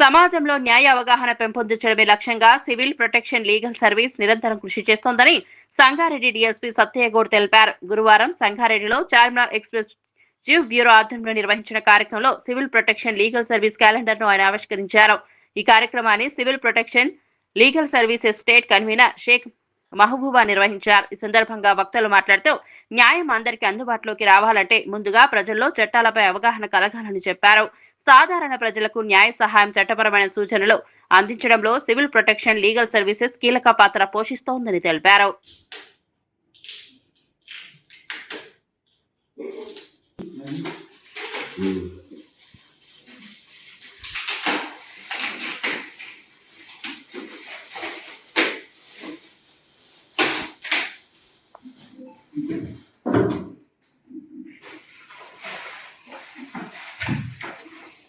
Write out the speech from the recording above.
సమాజంలో న్యాయ అవగాహన పెంపొందించడమే లక్ష్యంగా సివిల్ ప్రొటెక్షన్ లీగల్ సర్వీస్ నిరంతరం కృషి చేస్తోందని సంగారెడ్డి డీఎస్పీ సత్యగౌడ్ తెలిపారు. గురువారం సంగారెడ్డిలో చార్మినార్ ఎక్స్ప్రెస్ చీఫ్ బ్యూరో ఆధ్వర్యంలో నిర్వహించిన కార్యక్రమంలో సివిల్ ప్రొటెక్షన్ లీగల్ సర్వీస్ క్యాలెండర్ను ఆయన ఆవిష్కరించారు. ఈ కార్యక్రమాన్ని civil protection legal services state convener Sheikh Mahbooba నిర్వహించారు. ఈ సందర్భంగా వక్తలు మాట్లాడుతూ న్యాయం అందరికీ అందుబాటులోకి రావాలంటే ముందుగా ప్రజల్లో చట్టాలపై అవగాహన కలగాలని చెప్పారు. సాధారణ ప్రజలకు న్యాయ సహాయం చట్టపరమైన సూచనలు అందించడంలో సివిల్ ప్రొటెక్షన్ లీగల్ సర్వీసెస్ కీలక పాత్ర పోషిస్తోందని తెలిపారు